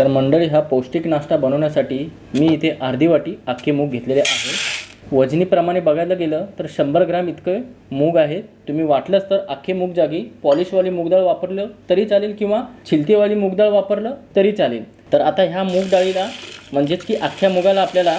तर मंडळी हा पौष्टिक नाश्ता बनवण्यासाठी मी इथे अर्धी वाटी अख्खे मूग घेतलेले आहे. वजनीप्रमाणे बघायला गेलं तर शंभर ग्राम इतकं मूग आहे. तुम्ही वाटलंच तर अख्खे मूग जागी पॉलिशवाली मूगडाळ वापरलं तरी चालेल किंवा छिलतेवाली मूगडाळ वापरलं तरी चालेल. तर आता ह्या मूग डाळीला म्हणजेच की अख्ख्या मुगाला आपल्याला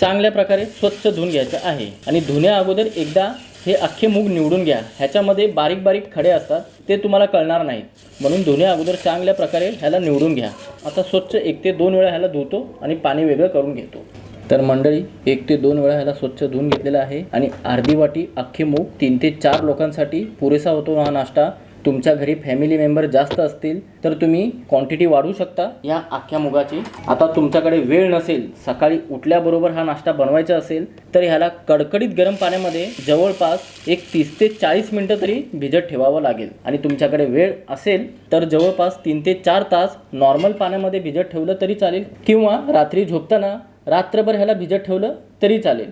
चांगल्या प्रकारे स्वच्छ धुवून घ्यायचं आहे. आणि धुण्या अगोदर एकदा हे अख्खे मूग निवडून घ्या. ह्याच्यामध्ये बारीक बारीक खडे असतात. ते तुम्हाला कळणार नाहीत. म्हणून धुण्या अगोदर चांगल्या प्रकारे ह्याला निवडून घ्या. आता स्वच्छ एक ते दोन वेळा ह्याला धुतो आणि पाणी वेगळं करून घेतो. तर मंडळी एक ते दोन वेळा ह्याला स्वच्छ धुवून घेतलेला आहे आणि अर्धी वाटी अख्खे मूग तीन ते चार लोकांसाठी पुरेसा होतो हा नाश्ता. तुमच्या घरी फॅमिली मेंबर जास्त असतील तर तुम्ही क्वांटिटी वाढवू शकता या अख्ख्या मुगाची. आता तुमच्याकडे वेळ नसेल सकाळी उठल्याबरोबर हा नाश्ता बनवायचा असेल तर ह्याला कडकडीत गरम पाण्यामध्ये जवळपास एक तीस ते चाळीस मिनटं तरी भिजत ठेवावं लागेल. आणि तुमच्याकडे वेळ असेल तर जवळपास तीन ते चार तास नॉर्मल पाण्यामध्ये भिजत ठेवलं तरी चालेल किंवा रात्री झोपताना रात्रभर ह्याला भिजत ठेवलं तरी चालेल.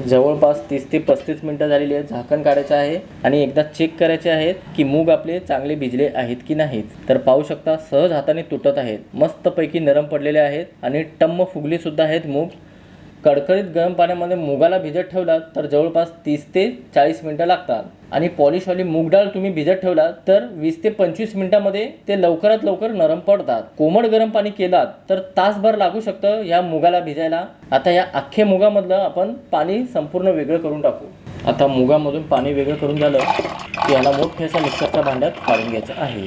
जवळपास तीस ते पस्तीस मिनटं झालेली आहेत. झाकण काढायचं आहे आणि एकदा चेक करायचे आहेत की मूग आपले चांगले भिजले आहेत की नाहीत. तर पाहू शकता सहज हाताने तुटत आहेत. मस्तपैकी नरम पडलेले आहेत आणि टम्म फुगली सुद्धा आहेत मूग. कडकडीत गरम पाण्यामध्ये मुगाला भिजत ठेवलात तर जवळपास तीस ते चाळीस मिनटं लागतात. आणि पॉलिशवाली मूग डाळ तुम्ही भिजत ठेवलात तर वीस ते पंचवीस मिनिटामध्ये ते लवकरात लवकर नरम पडतात. कोमट गरम पाणी केलात तर तासभर लागू शकतं या मुगाला भिजायला. आता या अख्खे मुगामधलं आपण पाणी संपूर्ण वेगळं करून टाकू. आता मुगामधून पाणी वेगळं करून झालं की याला मोठ्या अशा मिक्सरच्या भांड्यात काढून घ्यायचं आहे.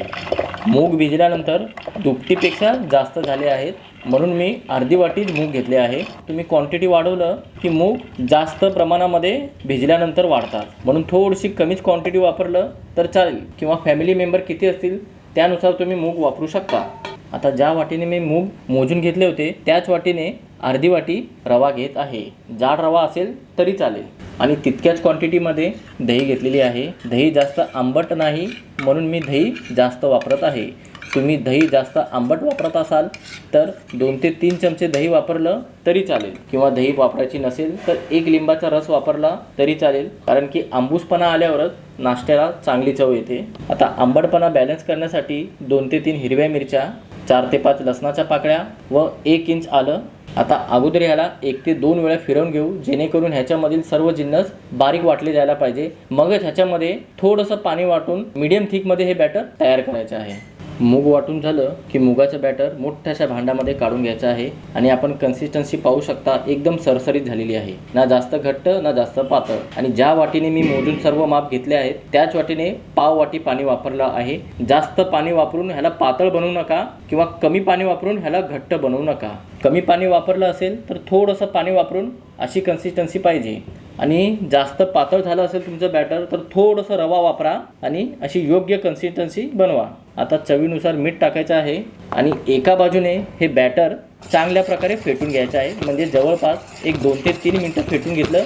मूग भिजल्यानंतर दुपटीपेक्षा जास्त झाले आहेत. म्हणून मी अर्धी वाटीच मूग घेतले आहे. तुम्ही क्वांटिटी वाढवलं की मूग जास्त प्रमाणामध्ये भिजल्यानंतर वाढतात. म्हणून थोडीशी कमीच क्वांटिटी वापरलं तर चालेल. किंवा फॅमिली मेंबर किती असतील त्यानुसार तुम्ही मूग वापरू शकता. आता ज्या वाटीने मी मूग मोजून घेतले होते त्याच वाटीने अर्धी वाटी रवा घेत आहे. जाड रवा असेल तरी चालेल. आणि तितक्याच क्वांटिटीमध्ये दही घेतलेली आहे. दही जास्त आंबट नाही म्हणून मी दही जास्त वापरत आहे. तुम्ही दही जास्त आंबट वापरत असाल तर दोन ते तीन चमचे दही वापरलं तरी चालेल. किंवा दही वापरायची नसेल तर एक लिंबाचा रस वापरला तरी चालेल. कारण की आंबूसपणा आल्यावरच नाश्त्याला चांगली चव येते. आता आंबटपणा बॅलन्स करण्यासाठी दोन ते तीन हिरव्या मिरच्या चार ते पाच लसणाच्या पाकळ्या व एक इंच आलं. आता अगोदर ह्याला एक ते दोन वेळा फिरवून घेऊ. जेणेकरून ह्याच्यामधील सर्व जिन्नस बारीक वाटले जायला पाहिजे. मगच ह्याच्यामध्ये थोडंसं पाणी वाटून मीडियम थिकमध्ये हे बॅटर तयार करायचं आहे. मूग वाटून झालं की मुगाचं बॅटर मोठ्याशा भांड्यामध्ये काढून घ्यायचं आहे आणि आपण कन्सिस्टन्सी पाहू शकता एकदम सरसरीत झालेली आहे. ना जास्त घट्ट ना जास्त पातळ. आणि ज्या वाटीने मी मोजून सर्व माप घेतले आहेत त्याच वाटीने पाव वाटी पाणी वापरलं आहे. जास्त पाणी वापरून ह्याला पातळ बनवू नका किंवा कमी पाणी वापरून ह्याला घट्ट बनवू नका. कमी पाणी वापरलं असेल तर थोडंसं पाणी वापरून अशी कन्सिस्टन्सी पाहिजे. आणि जास्त पातळ झालं असेल तुमचं बॅटर तर थोडंसं रवा वापरा आणि अशी योग्य कन्सिस्टन्सी बनवा. आता चवीनुसार मीठ टाकायचं आहे आणि एका बाजूने हे बॅटर चांगल्या प्रकारे फेटून घ्यायचं आहे. म्हणजे जवळपास एक दोन ते तीन मिनटं फेटून घेतलं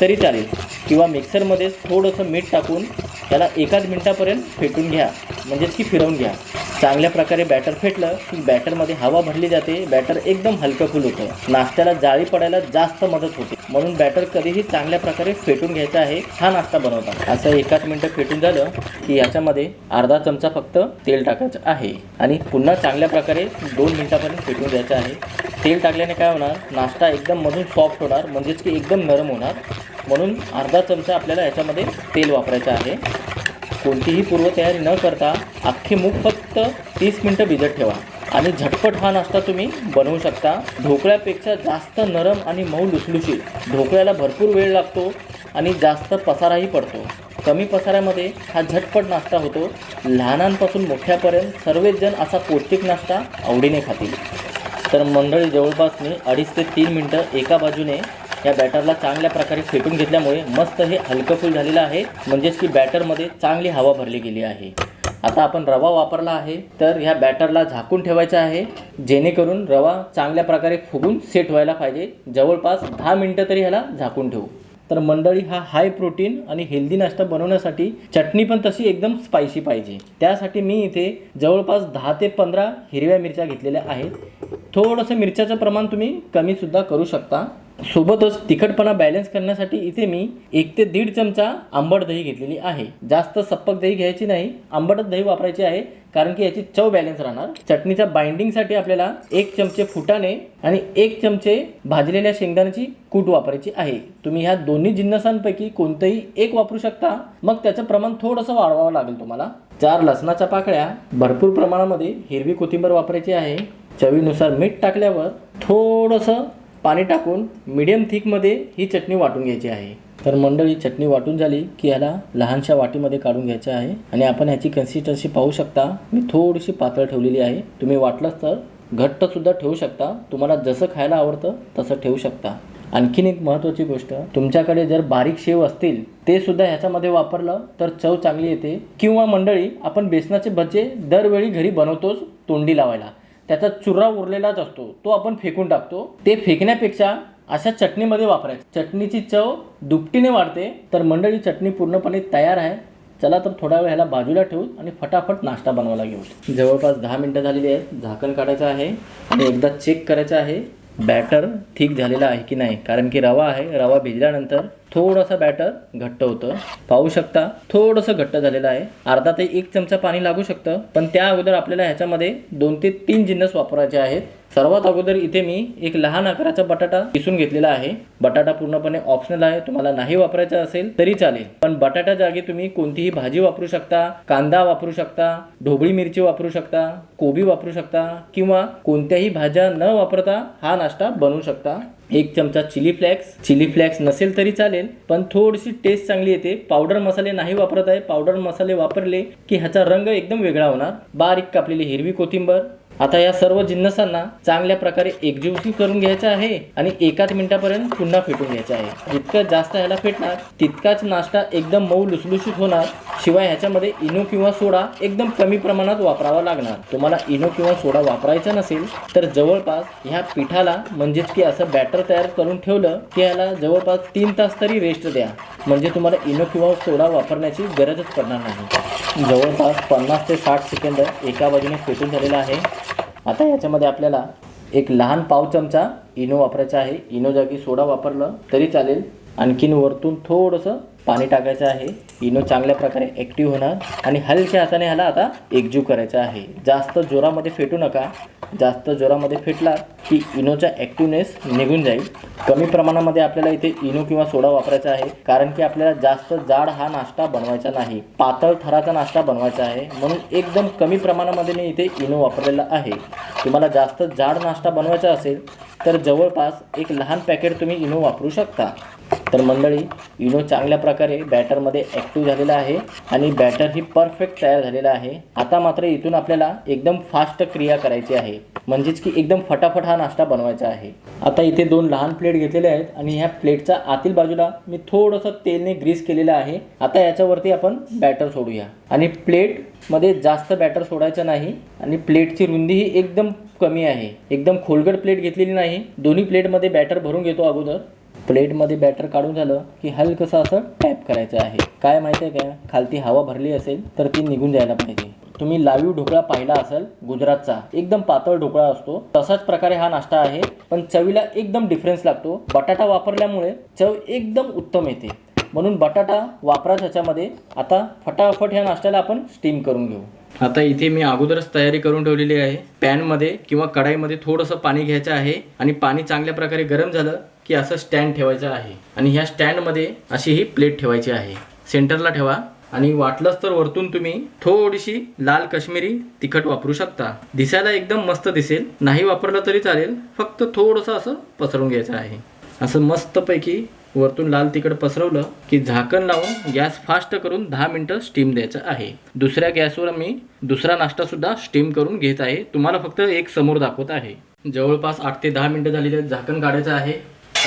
तरी चालेल. किंवा मिक्सरमध्ये थोडंसं मीठ टाकून त्याला एकाच मिनटापर्यंत फेटून घ्या. म्हणजेच की फिरवून घ्या. चांगल्या प्रकारे बॅटर फेटलं की बॅटरमध्ये हवा भरली जाते. बॅटर एकदम हलकं फुल होतं. नाश्त्याला जाळी पडायला जास्त मदत होते. म्हणून बॅटर कधीही चांगल्या प्रकारे फेटून घ्यायचं आहे. हा नाश्ता बनवता असं एकाच मिनटं फेटून झालं की याच्यामध्ये अर्धा चमचा फक्त तेल टाकायचं आहे. आणि पुन्हा चांगल्या प्रकारे दोन मिनटापर्यंत फेटून द्यायचं आहे. तेल टाकल्याने काय होणार? नाश्ता एकदम मधून सॉफ्ट होणार. म्हणजेच की एकदम नरम होणार. म्हणून अर्धा चमचा आपल्याला याच्यामध्ये तेल वापरायचं आहे. कोणतीही पूर्वतयारी न करता अख्खे मूग फक्त तीस मिनटं भिजत ठेवा. आणि झटपट हा नाश्ता तुम्ही बनवू शकता. ढोकळ्यापेक्षा जास्त नरम आणि मऊ लुसलुशीत. ढोकळ्याला भरपूर वेळ लागतो आणि जास्त पसाराही पडतो. कमी पसाऱ्यामध्ये हा झटपट नाश्ता होतो. लहानांपासून मोठ्यापर्यंत सर्वच जण असा पौष्टिक नाश्ता आवडीने खातील. तर मंडळी जवळपास मी अडीच ते तीन मिनटं एका बाजूने या बॅटरला चांगल्या प्रकारे फेटून घेतल्यामुळे मस्त हे हलकं फुल झालेलं आहे. म्हणजेच की बॅटरमध्ये चांगली हवा भरली गेली आहे. आता आपण रवा वापरला आहे. तर ह्या बॅटरला झाकून ठेवायचं आहे. जेणेकरून रवा चांगल्या प्रकारे फुगून सेट व्हायला पाहिजे. जवळपास दहा मिनटं तरी ह्याला झाकून ठेवू. तर मंडळी हा हाय प्रोटीन आणि हेल्दी नाश्ता बनवण्यासाठी चटणी पण तशी एकदम स्पायसी पाहिजे. त्यासाठी मी इथे जवळपास दहा ते पंधरा हिरव्या मिरच्या घेतलेल्या आहेत. थोडंसं मिरच्याचं प्रमाण तुम्ही कमीसुद्धा करू शकता. सोबतच तिखटपणा बॅलन्स करण्यासाठी इथे मी एक ते दीड चमचा आंबट दही घेतलेली आहे. जास्त सप्पक दही घ्यायची नाही. आंबटच दही वापरायची आहे. कारण की याची चव बॅलन्स राहणार. चटणीच्या बाइंडिंगसाठी आपल्याला एक चमचे फुटाणे आणि एक चमचे भाजलेल्या शेंगदाण्याची कूट वापरायची आहे. तुम्ही ह्या दोन्ही जिन्नसांपैकी कोणतंही एक वापरू शकता. मग त्याचं प्रमाण थोडंसं वाढवावं लागेल तुम्हाला. चार लसणाच्या पाकळ्या भरपूर प्रमाणामध्ये हिरवी कोथिंबर वापरायची आहे. चवीनुसार मीठ टाकल्यावर थोडंसं पाणी टाकून मिडियम थिकमध्ये ही चटणी वाटून घ्यायची आहे. तर मंडळी चटणी वाटून झाली की ह्याला लहानशा वाटीमध्ये काढून घ्यायचं आहे आणि आपण ह्याची कन्सिस्टन्सी पाहू शकता. मी थोडीशी पातळ ठेवलेली आहे. तुम्ही वाटलंच तर घट्टसुद्धा ठेवू शकता. तुम्हाला जसं खायला आवडतं तसं ठेवू शकता. आणखीन एक महत्त्वाची गोष्ट तुमच्याकडे जर बारीक शेव असतील ते सुद्धा ह्याच्यामध्ये वापरलं तर चव चांगली येते. किंवा मंडळी आपण बेसनाचे भजे दरवेळी घरी बनवतोच तोंडी लावायला. त्याचा चुरा उरलेलाच असतो. तो आपण फेकून टाकतो. ते फेकण्यापेक्षा अशा चटणीमध्ये वापरायचं. चटणीची चव दुपटीने वाढते तर मंडळी चटणी पूर्णपणे तयार आहे. चला तर थोडा वेळ ह्याला बाजूला ठेवू आणि फटाफट नाश्ता बनवायला घेऊ. जवळपास दहा मिनटं झालेली आहेत. झाकण काढायचं आहे आणि एकदा चेक करायचं आहे. बॅटर ठीक झालेला आहे की नाही? कारण की रवा आहे. रवा भिजल्यानंतर थोडंसं बॅटर घट्ट होतं. पाहू शकता थोडंसं घट्ट झालेलं आहे. अर्धा ते एक चमचा पाणी लागू शकतं. पण त्या अगोदर आपल्याला ह्याच्यामध्ये दोन ते तीन जिन्नस वापरायचे आहेत. सर्वात अगोदर इथे मी एक लहान आकाराचा बटाटा किसून घेतलेला आहे. बटाटा पूर्णपणे ऑप्शनल आहे. तुम्हाला नाही वापरायचा असेल तरी चालेल. पण बटाटा जागी तुम्ही कोणतीही भाजी वापरू शकता कांदा वापरू शकता ढोबळी मिरची वापरू शकता कोबी वापरू शकता किंवा कोणत्याही भाज्या न वापरता हा नाश्ता बनवू शकता. एक चमचा चिली फ्लॅक्स. चिली फ्लॅक्स नसेल तरी चालेल पण थोडीशी टेस्ट चांगली येते. पावडर मसाले नाही वापरत आहे. पावडर मसाले वापरले की ह्याचा रंग एकदम वेगळा होणार. बारीक कापलेली हिरवी कोथिंबर. आता या सर्व जिन्नसांना चांगल्या प्रकारे एकजीवशी करून घ्यायचं आहे आणि एकाच मिनिटापर्यंत पुन्हा फेटून घ्यायचं आहे. जितकं जास्त ह्याला फेटणार तितकाच नाश्ता एकदम मऊ लुसलुशीत होणार. शिवाय ह्याच्यामध्ये इनो किंवा सोडा एकदम कमी प्रमाणात वापरावा लागणार. तुम्हाला इनो किंवा सोडा वापरायचा नसेल तर जवळपास ह्या पिठाला म्हणजेच की असं बॅटर तयार करून ठेवलं की ह्याला जवळपास तीन तास तरी रेस्ट द्या. म्हणजे तुम्हाला इनो किंवा सोडा वापरण्याची गरजच पडणार नाही. जवळपास पन्नास ते साठ सेकंद एका बाजूने फेटून झालेला आहे. आता याच्यामध्ये आपल्याला एक लहान पाव चमचा इनो वापरायचा आहे. इनो जागी सोडा वापरलं तरी चालेल. आणखीन वरतून थोडंसं पाणी टाकायचं आहे. इनो चांगल्या प्रकारे ॲक्टिव्ह होणार. आणि हलक्या हाताने ह्याला आता एकजीव करायचं आहे. जास्त जोरामध्ये फेटू नका. जास्त जोरामध्ये फेटला की इनोचा ॲक्टिवनेस निघून जाईल. कमी प्रमाणामध्ये आपल्याला इथे इनो किंवा सोडा वापरायचा आहे. कारण की आपल्याला जास्त जाड हा नाश्ता बनवायचा नाही. पातळ थराचा नाश्ता बनवायचा आहे. म्हणून एकदम कमी प्रमाणामध्ये मी इथे इनो वापरलेला आहे. तुम्हाला जास्त जाड नाश्ता बनवायचा असेल तर जवळपास एक लहान पॅकेट तुम्ही इनो वापरू शकता. तर मंडळी इनो चांगल्या प्रकारे बॅटरमध्ये ॲक्टिव्ह झालेला आहे आणि बॅटर ही परफेक्ट तयार झालेला आहे. आता मात्र इथून आपल्याला एकदम फास्ट क्रिया करायची आहे. म्हणजेच की एकदम फटाफट हा नाश्ता बनवायचा आहे. आता इथे दोन लहान प्लेट घेतलेले आहेत आणि ह्या प्लेटच्या आतील बाजूला मी थोडंसं तेलने ग्रीस केलेलं आहे. आता याच्यावरती आपण बॅटर सोडूया. आणि प्लेटमध्ये जास्त बॅटर सोडायचं नाही आणि प्लेटची रुंदी ही एकदम कमी आहे. एकदम खोलगट प्लेट घेतलेली नाही. दोन्ही प्लेटमध्ये बॅटर भरून घेतो अगोदर. प्लेटमध्ये बॅटर काढून झालं की हलकंसं असं टॅप करायचं आहे. काय माहिती आहे का खालती हवा भरली असेल तर ती निघून जायला पाहिजे. तुम्ही लाईव्ह ढोकळा पाहिला असेल गुजरातचा एकदम पातळ ढोकळा असतो. तसाच प्रकारे हा नाश्ता आहे पण चवीला एकदम डिफरन्स लागतो. बटाटा वापरल्यामुळे चव एकदम उत्तम येते. म्हणून बटाटा वापरा त्याच्यामध्ये. आता फटाफट ह्या नाश्त्याला आपण स्टीम करून घेऊ. आता इथे मी अगोदरच तयारी करून ठेवलेली आहे. पॅनमध्ये किंवा कढाईमध्ये थोडंसं पाणी घ्यायचं आहे आणि पाणी चांगल्या प्रकारे गरम झालं की असं स्टँड ठेवायचं आहे. आणि ह्या स्टँडमध्ये अशी ही प्लेट ठेवायची आहे. सेंटरला ठेवा आणि वाटलंच तर वरतून तुम्ही थोडीशी लाल काश्मीरी तिखट वापरू शकता. दिसायला एकदम मस्त दिसेल. नाही वापरलं तरी चालेल. फक्त थोडंसं असं पसरवून घ्यायचं आहे. असं मस्तपैकी वरतून लाल तिखट पसरवलं की झाकण लावून गॅस फास्ट करून दहा मिनटं स्टीम द्यायचं आहे. दुसऱ्या गॅसवर मी दुसरा नाश्तासुद्धा स्टीम करून घेत आहे. तुम्हाला फक्त एक समोर दाखवत आहे. जवळपास आठ ते दहा मिनटं झालेली आहेत झाकण काढायचं आहे.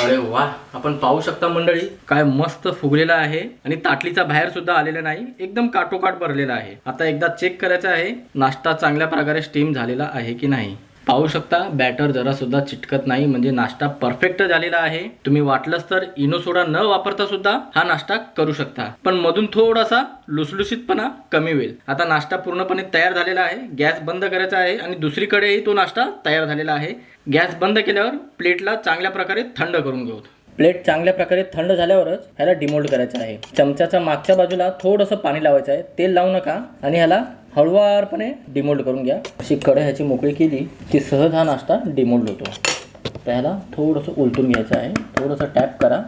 अरे वा आपण पाहू शकता मंडळी काय मस्त फुगलेला आहे आणि ताटलीचा बाहेर सुद्धा आलेला नाही एकदम काटोकाट भरलेला आहे. आता एकदा चेक करायचं आहे नाश्ता चांगल्या प्रकारे स्टीम झालेला आहे की नाही. पाहू शकता बॅटर जरा सुद्धा चिटकत नाही म्हणजे नाश्ता परफेक्ट झालेला आहे. तुम्ही वाटलंच तर इनो सोडा न वापरता सुद्धा हा नाश्ता करू शकता. पण मधून थोडासा लुसलुशीतपणा कमी होईल. आता नाश्ता पूर्णपणे तयार झालेला आहे गॅस बंद करायचा आहे आणि दुसरीकडेही तो नाश्ता तयार झालेला आहे. गॅस बंद केल्यावर प्लेटला चांगल्या प्रकारे थंड करून घेऊ. प्लेट चांगल्या प्रकारे थंड झाल्यावरच ह्याला डिमोल्ड करायचं आहे. चमच्याच्या मागच्या बाजूला थोडंसं पाणी लावायचं आहे. तेल लावू नका आणि ह्याला हळुवारपणे डिमोल्ड करून घ्या. अशी कढई ह्याची मोकळी केली की सहज हा नाश्ता डिमोल्ड होतो. तर ह्याला थोडंसं उलटून घ्यायचं आहे. थोडंसं टॅप करा.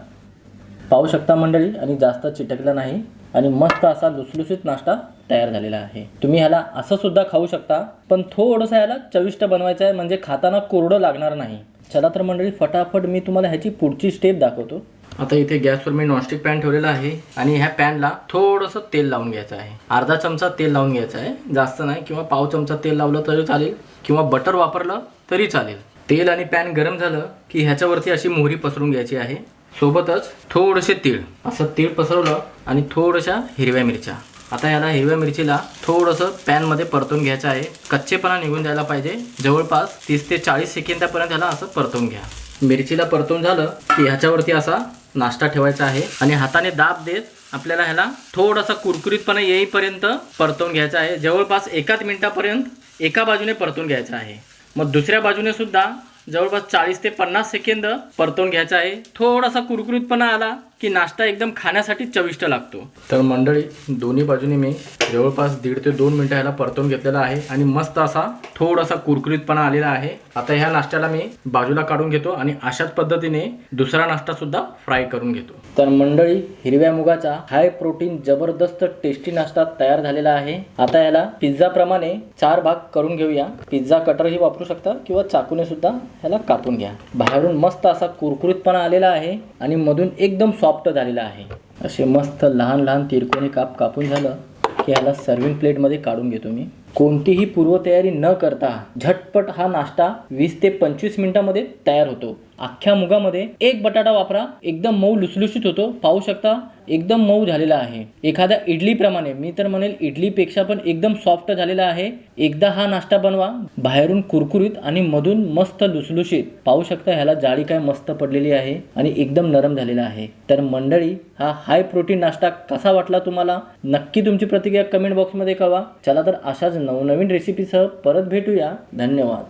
पाहू शकता मंडळी आणि जास्त चिटकला नाही आणि मस्त असा लुसलुसीत नाश्ता तयार झालेला आहे. तुम्ही ह्याला असं सुद्धा खाऊ शकता पण थोडंसं ह्याला चविष्ट बनवायचं आहे म्हणजे खाताना कोरडं लागणार नाही. चला तर मंडळी फटाफट मी तुम्हाला ह्याची पुढची स्टेप दाखवतो. आता इथे गॅसवर मी नॉनस्टिक पॅन ठेवलेला आहे आणि ह्या पॅनला थोडंसं तेल लावून घ्यायचं आहे. अर्धा चमचा तेल लावून घ्यायचं आहे. जास्त नाही किंवा पाव चमचा तेल लावलं तरी चालेल किंवा बटर वापरलं तरी चालेल. तेल आणि पॅन गरम झालं की ह्याच्यावरती अशी मोहरी पसरून घ्यायची आहे. सोबतच थोडेसे तीळ. असं तीळ पसरवलं आणि थोड्याशा हिरव्या मिरच्या. आता याला हिरव्या मिरचीला थोडंसं पॅनमध्ये परतून घ्यायचं आहे. कच्चेपणा निघून जायला पाहिजे. जवळपास तीस ते चाळीस सेकंदापर्यंत ह्याला असं परतून घ्या. मिरचीला परतून झालं की ह्याच्यावरती असा नाश्ता ठेवायचा आहे आणि हाताने दाब देत आपल्याला ह्याला थोडासा कुरकुरीतपणा येईपर्यंत परतून घ्यायचा आहे. जवळपास एकाच मिनटापर्यंत एका बाजूने परतून घ्यायचा आहे. मग दुसऱ्या बाजूने सुद्धा जवळपास चाळीस ते पन्नास सेकंद परतून घ्यायचा आहे. थोडासा कुरकुरीतपणा आला की नाश्ता एकदम खाण्यासाठी चविष्ट लागतो. तर मंडळी दोन्ही बाजूने मी जवळपास दीड ते दोन मिनटं ह्याला परतून घेतलेला आहे आणि मस्त असा थोडासा कुरकुरीतपणा आलेला आहे. आता ह्या नाश्त्याला मी बाजूला काढून घेतो आणि अशाच पद्धतीने दुसरा नाश्ता सुद्धा फ्राय करून घेतो. तर मंडळी हिरव्या मुगाचा हाय प्रोटीन जबरदस्त टेस्टी नाश्ता तयार झालेला आहे. आता याला पिझ्झा प्रमाणे चार भाग करून घेऊया. पिझ्झा कटरही वापरू शकता किंवा चाकूने सुद्धा ह्याला कापून घ्या. बाहेरून मस्त असा कुरकुरीतपणा आलेला आहे आणि मधून एकदम सॉफ्ट झालेला आहे. असे मस्त लहान लहान तिरकोणी काप कापून झालं की ह्याला सर्विंग प्लेटमध्ये काढून घेतो मी. कोणतीही पूर्वतयारी न करता झटपट हा नाश्ता वीस ते पंचवीस मिनटामध्ये तयार होतो. अख्ख्या मुगामध्ये एक बटाटा वापरा. एकदम मऊ लुसलुशीत होतो. पाहू शकता एकदम मऊ झालेला आहे. एखाद्या इडलीप्रमाणे मी तर म्हणेल इडलीपेक्षा पण एकदम सॉफ्ट झालेला आहे. एकदा हा नाश्ता बनवा. बाहेरून कुरकुरीत आणि मधून मस्त लुसलुशीत. पाहू शकता ह्याला जाळी काय मस्त पडलेली आहे आणि एकदम नरम झालेला आहे. तर मंडळी हा हाय प्रोटीन नाश्ता कसा वाटला तुम्हाला? नक्की तुमची प्रतिक्रिया कमेंट बॉक्समध्ये कळवा. चला तर अशाच नवनवीन रेसिपीसह परत भेटूया. धन्यवाद.